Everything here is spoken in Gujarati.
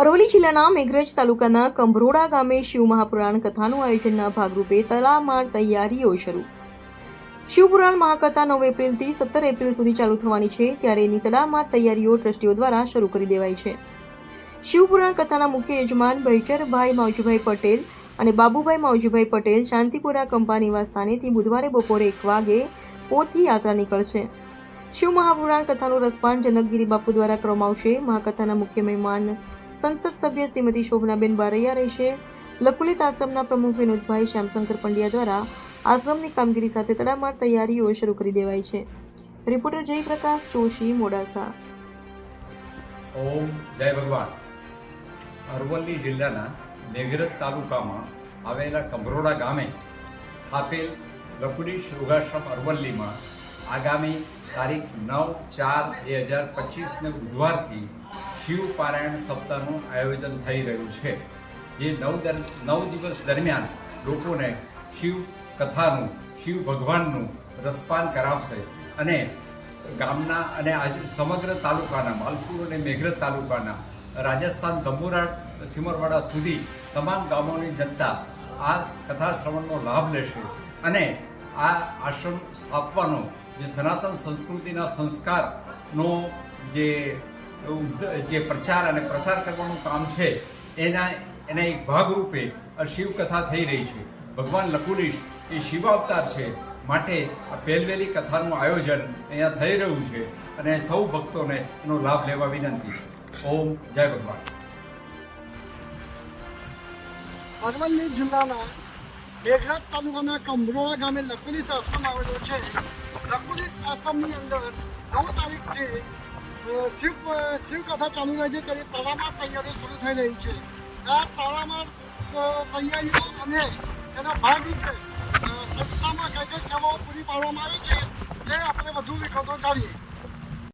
અરવલ્લી જિલ્લાના મેઘરજ તાલુકાના કંભરોડા ગામે શિવ મહાપુરાણ કથાનું આયોજનના ભાગરૂપે તલામાર તૈયારીઓ શરૂ. શિવપુરાણ મહાકથા નવ એપ્રિલથી સત્તર એપ્રિલ સુધી ચાલુ થવાની છે, ત્યારે એની તડામાર તૈયારીઓ ટ્રસ્ટીઓ દ્વારા શરૂ કરી દેવાઈ છે. શિવપુરાણ કથાના મુખ્ય યજમાન ભૈચરભાઈ માવજીભાઈ પટેલ અને બાબુભાઈ માવજીભાઈ પટેલ શાંતિપુરા કંપા સ્થાનેથી બુધવારે બપોરે એક વાગે પોથી યાત્રા નીકળશે. શિવ મહાપુરાણ કથાનું રસપાન જનકગીરી બાપુ દ્વારા કરવામાં આવશે. મહાકથાના મુખ્ય મહેમાન સંસદ સભ્ય શ્રીમતી શોભનાબેન બારૈયા રહેશે. લકુલિત આશ્રમના પ્રમુખ વિનોદભાઈ શ્યામશંકર પંડ્યા દ્વારા આશ્રમની કામગીરી સાથે તડામાર તૈયારીઓ શરૂ કરી દેવાઈ છે. રિપોર્ટર જયપ્રકાશ જોશી, મોડાસા. ઓમ જય ભગવાન. અરવલ્લી જિલ્લાના મેઘરજ તાલુકામાં આવેલા કમરોડા ગામે સ્થાપેલ લકુડી યોગાશ્રમ અરવલ્લીમાં આગામી તારીખ નવ ચાર બે હજાર પચીસને બુધવારથી શિવ પારાયણ સપ્તાહનું આયોજન થઈ રહ્યું છે, જે નવ દર, નવ દિવસ દરમિયાન લોકોને શિવ કથાનું, શિવ ભગવાનનું રસપાન કરાવશે અને ગામના અને આજ સમગ્ર તાલુકાના, માલપુર અને મેઘરજ તાલુકાના, રાજસ્થાન દંબુરા સિમરવાડા સુધી તમામ ગામોની જનતા આ કથા શ્રવણનો લાભ લેશે અને આ આશ્રમ સ્થાપવાનો જે સનાતન સંસ્કૃતિના સંસ્કારનો જે જે પ્રચાર અને પ્રસાર કરવાનું કામ છે, એના એના એક ભાગરૂપે શિવકથા થઈ રહી છે. ભગવાન લકુડીશ એ શિવાવતાર છે. માટે આ પહેલવેલી કથાનું આયોજન અહીંયા થઈ રહ્યું છે અને સૌ ભક્તોને એનો લાભ લેવા વિનંતી છે. ઓમ જય ભગવાન. અરવલ્લી જિલ્લાના મેઘરાજ તાલુકાના કંભરોડા ગામે લકુલીસ આશ્રમ આવેલો છે. લકુલીસ આશ્રમની અંદર નવ તારીખથી શિવ શિવ કથા ચાલુ રહે છે, ત્યારે તળામાં તૈયારીઓ શરૂ થઈ રહી છે. આ તળામાં તૈયારીઓ અને એના ભાગરૂપે સંસ્થામાં કઈ કઈ સેવાઓ પૂરી પાડવામાં આવે છે તે આપણે વધુ વિગતો જાણીએ.